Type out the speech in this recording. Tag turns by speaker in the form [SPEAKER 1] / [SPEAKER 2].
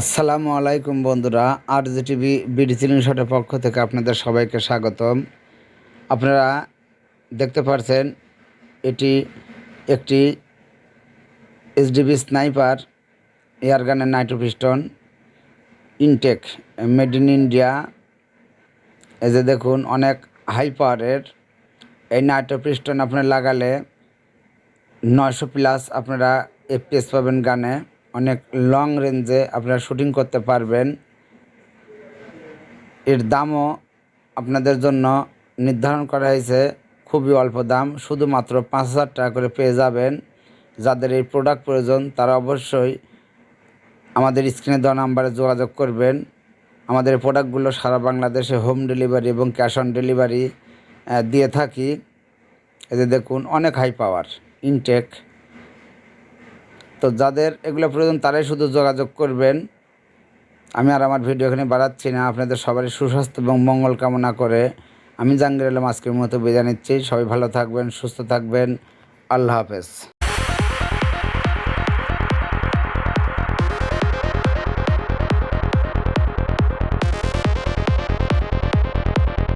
[SPEAKER 1] আসসালামু আলাইকুম বন্ধুরা আর জি টিভি বিডি শটের পক্ষ থেকে আপনাদের সবাইকে স্বাগতম। আপনারা দেখতে পাচ্ছেন এটি একটি SDB sniper এয়ারগানের nitro piston intake made in India এই যে দেখুন, অনেক হাই পাওয়ারের এই নাইট্রো পিস্টন আপনার লাগালে নয়শো প্লাস আপনারা এফপিএস পাবেন গানে। অনেক লং রেঞ্জে আপনারা শুটিং করতে পারবেন। এর দামও আপনাদের জন্য নির্ধারণ করা হয়েছে, খুবই অল্প দাম। শুধুমাত্র পাঁচ হাজার টাকা করে পেয়ে যাবেন। যাদের এই প্রোডাক্ট প্রয়োজন, তারা অবশ্যই আমাদের স্ক্রিনে দেওয়া নাম্বারে যোগাযোগ করবেন। আমাদের প্রোডাক্টগুলো সারা বাংলাদেশে হোম ডেলিভারি এবং ক্যাশ অন ডেলিভারি দিয়ে থাকি। এতে দেখুন, অনেক হাই পাওয়ার ইনটেক তো যাদের এগুলো প্রয়োজন তারাই শুধু যোগাযোগ করবেন। আমি আর আমার ভিডিও এখানে বাড়াচ্ছি না। আপনাদের সবারই সুস্বাস্থ্য এবং মঙ্গল কামনা করে আমি জাহাঙ্গীর আলম আজকের মতো বিদায় নিচ্ছি। সবাই ভালো থাকবেন, সুস্থ থাকবেন। আল্লাহ হাফেজ।